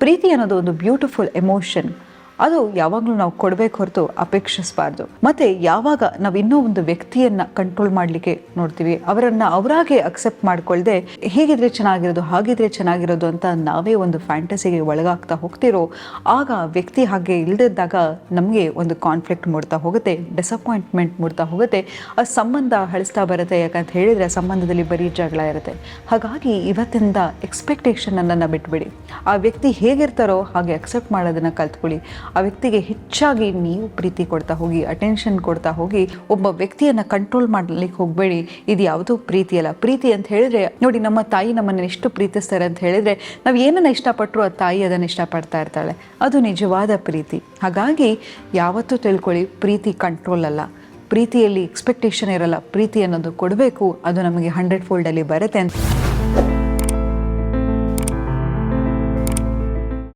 ಪ್ರೀತಿ ಅನ್ನೋದು ಒಂದು beautiful emotion ಅದು ಯಾವಾಗಲೂ ನಾವು ಕೊಡಬೇಕು ಹೊರತು ಅಪೇಕ್ಷಿಸಬಾರ್ದು. ಮತ್ತೆ ಯಾವಾಗ ನಾವು ಇನ್ನೂ ಒಂದು ವ್ಯಕ್ತಿಯನ್ನ ಕಂಟ್ರೋಲ್ ಮಾಡಲಿಕ್ಕೆ ನೋಡ್ತೀವಿ, ಅವರನ್ನ ಅವರಾಗೆ ಅಕ್ಸೆಪ್ಟ್ ಮಾಡ್ಕೊಳ್ದೆ ಹೇಗಿದ್ರೆ ಚೆನ್ನಾಗಿರೋದು, ಹಾಗಿದ್ರೆ ಚೆನ್ನಾಗಿರೋದು ಅಂತ ನಾವೇ ಒಂದು ಫ್ಯಾಂಟಸಿಗೆ ಒಳಗಾಗ್ತಾ ಹೋಗ್ತಿರೋ, ಆಗ ವ್ಯಕ್ತಿ ಹಾಗೆ ಇಲ್ದಿದ್ದಾಗ ನಮಗೆ ಒಂದು ಕಾನ್ಫ್ಲಿಕ್ಟ್ ಮೂಡ್ತಾ ಹೋಗುತ್ತೆ ಡಿಸಪಾಯಿಂಟ್ಮೆಂಟ್ ಮೂಡ್ತಾ ಹೋಗುತ್ತೆ. ಆ ಸಂಬಂಧ ಹಳಿಸ್ತಾ ಬರುತ್ತೆ, ಯಾಕಂತ ಹೇಳಿದ್ರೆ ಸಂಬಂಧದಲ್ಲಿ ಬರೀ ಜಗಳ ಇರುತ್ತೆ. ಹಾಗಾಗಿ ಇವತ್ತಿಂದ ಎಕ್ಸ್ಪೆಕ್ಟೇಷನ್ ಅನ್ನ ಬಿಟ್ಬಿಡಿ. ಆ ವ್ಯಕ್ತಿ ಹೇಗಿರ್ತಾರೋ ಹಾಗೆ ಅಕ್ಸೆಪ್ಟ್ ಮಾಡೋದನ್ನ ಕಲ್ತ್ಕೊಳ್ಳಿ. ಆ ವ್ಯಕ್ತಿಗೆ ಹೆಚ್ಚಾಗಿ ನೀವು ಪ್ರೀತಿ ಕೊಡ್ತಾ ಹೋಗಿ ಅಟೆನ್ಷನ್ ಕೊಡ್ತಾ ಹೋಗಿ, ಒಬ್ಬ ವ್ಯಕ್ತಿಯನ್ನು ಕಂಟ್ರೋಲ್ ಮಾಡಲಿಕ್ಕೆ ಹೋಗಬೇಡಿ. ಇದು ಯಾವುದೂ ಪ್ರೀತಿ ಅಲ್ಲ. ಪ್ರೀತಿ ಅಂತ ಹೇಳಿದ್ರೆ, ನೋಡಿ ನಮ್ಮ ತಾಯಿ ನಮ್ಮನ್ನು ಎಷ್ಟು ಪ್ರೀತಿಸ್ತಾರೆ ಅಂತ ಹೇಳಿದ್ರೆ, ನಾವು ಏನನ್ನು ಇಷ್ಟಪಟ್ಟರು ಆ ತಾಯಿ ಅದನ್ನು ಇಷ್ಟಪಡ್ತಾ ಇರ್ತಾಳೆ. ಅದು ನಿಜವಾದ ಪ್ರೀತಿ. ಹಾಗಾಗಿ ಯಾವತ್ತೂ ತಿಳ್ಕೊಳ್ಳಿ, ಪ್ರೀತಿ ಕಂಟ್ರೋಲ್ ಅಲ್ಲ. ಪ್ರೀತಿಯಲ್ಲಿ ಎಕ್ಸ್ಪೆಕ್ಟೇಷನ್ ಇರಲ್ಲ. ಪ್ರೀತಿ ಅನ್ನೋದು ಕೊಡಬೇಕು. ಅದು ನಮಗೆ ಹಂಡ್ರೆಡ್ ಫೋಲ್ಡಲ್ಲಿ ಬರುತ್ತೆ ಅಂತ.